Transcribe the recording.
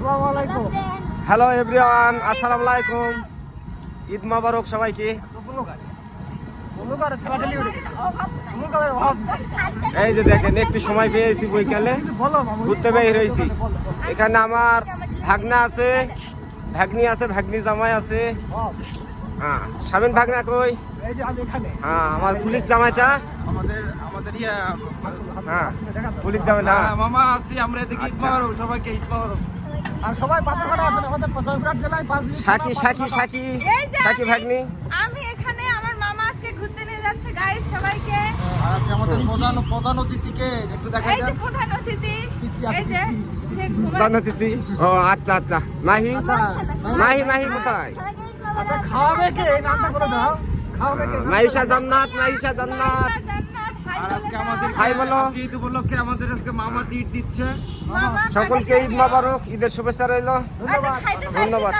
আসসালামু hello everyone আসসালামু আলাইকুম ঈদ মোবারক সবাইকে। এই যে দেখেন একটু সময় পেয়েছি বইকালে। ঘুরতে বের হয়েছি। এখানে আমার ভাগনা আছে ভাগ্নি আছে ভাগ্নি জামাই আছে। হ্যাঁ স্বামীন ভাগনা কই এই যে আমি এখানে হ্যাঁ আমার পুলিশ জামাইটা আমাদের আমাদের ইয়া হ্যাঁ পুলিশ জামাইটা হ্যাঁ, মামা আছি আমরা ঈদ আচ্ছা। সবাইকে ঈদ পাওয়ার আর সবাই আমাদের জয়পুরহাট জেলায় পাঁচ সাকি সাকি সাকি সাকি ভাগ্নি। আমি এখানে আমার মামা আজকে ঘুরতে নিয়ে যাচ্ছে সবাইকে। আর আজকে আমাদের প্রধান প্রধান অতিথিকে একটু দেখাই এই যে প্রধান অতিথি এই যে ও আচ্ছা আচ্ছা। মাহি? আচ্ছা, মাহি। মাহি কোথায়? আচ্ছা খাওয়াবে কে? এই নামটা করে দাও। খাওয়াবে কে? মাইশা জান্নাত মাইশা জান্নাত আয়শা জান্নাত, হাই আর আজকে বলে আমাদের দাও। হাই বলো। ঈদ উপলক্ষে আমাদের আজকে মামা ঈদ দিচ্ছে সকলকে ঈদ মোবারক ঈদের শুভেচ্ছা রইল আচ্ছা, ধন্যবাদ। ধন্যবাদ